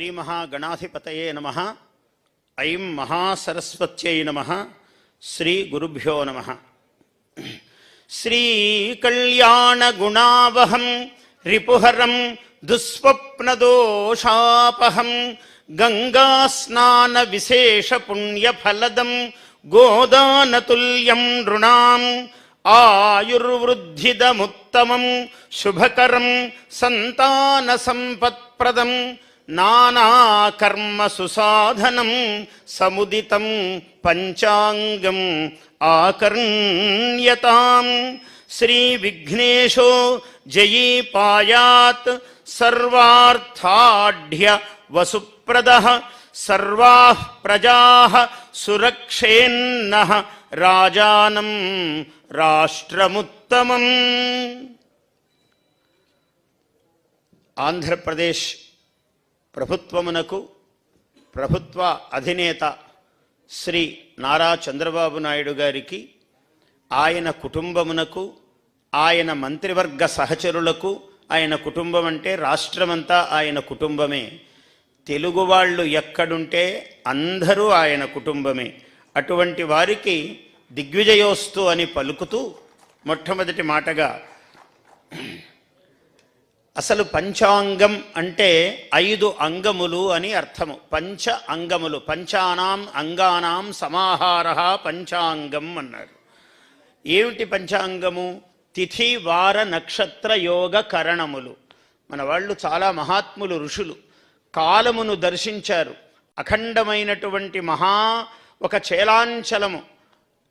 శ్రీమహాగణాధిపతయే నమ. ఐం మహాసరస్వత్యై నమ. శ్రీ గురుభ్యో నమ. శ్రీకళ్యాణగుణావహం రిపుహరం దుస్వప్నదోషాపహం గంగాస్నానవిశేషపుణ్యఫలదం గోదానతుల్యం నృణాం ఆయుర్వృద్ధిదముత్తమం శుభకరం సంతానసంపత్ప్రదం నానాకర్మ సుసాధనం సముదితం పంచాంగం ఆకర్ణ్యతాం. శ్రీ విఘ్నేశో జయీ పాయాత్ సర్వార్థాఢ్య వసుప్రద సర్వా ప్రజా సురక్షేన్న రాజానం రాష్ట్రముత్తమం. ఆంధ్రప్రదేశ్ ప్రభుత్వమునకు ప్రభుత్వ అధినేత శ్రీ నారా చంద్రబాబు నాయుడు గారికి ఆయన కుటుంబమునకు ఆయన మంత్రివర్గ సహచరులకు ఆయన కుటుంబం అంటే రాష్ట్రమంతా ఆయన కుటుంబమే. తెలుగు వాళ్ళు ఎక్కడుంటే అందరూ ఆయన కుటుంబమే. అటువంటి వారికి దిగ్విజయోస్తు అని పలుకుతూ మొట్టమొదటి మాటగా అసలు పంచాంగం అంటే ఐదు అంగములు అని అర్థము. పంచ అంగములు. పంచానాం అంగానాం సమాహార పంచాంగం అన్నారు. ఏమిటి పంచాంగము? తిథి వార నక్షత్ర యోగ కరణములు. మన వాళ్ళు చాలా మహాత్ములు ఋషులు. కాలమును దర్శించారు. అఖండమైనటువంటి మహా ఒక చేలాంచలము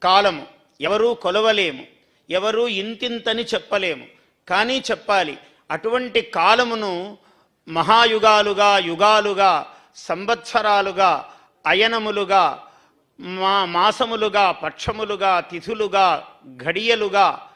కాలము. ఎవరూ కొలవలేము. ఎవరూ ఇంతింతని చెప్పలేము. కానీ చెప్పాలి అటువంటి కాలమును మహాయుగాలుగా యుగాలుగా సంవత్సరాలుగా అయనములుగా మా మాసములుగా పక్షములుగా తిథులుగా ఘడియలుగా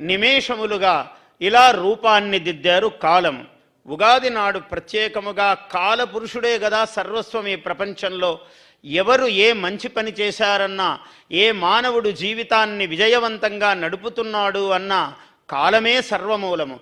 నిమేషములుగా ఇలా రూపాన్ని దిద్దారు కాలం. ఉగాది నాడు ప్రత్యేకముగా కాలపురుషుడే కదా సర్వస్వం ఈ ప్రపంచంలో. ఎవరు ఏ మంచి పని చేశారన్నా ఏ మానవుడు జీవితాన్ని విజయవంతంగా నడుపుతున్నాడు అన్నా కాలమే సర్వమూలము.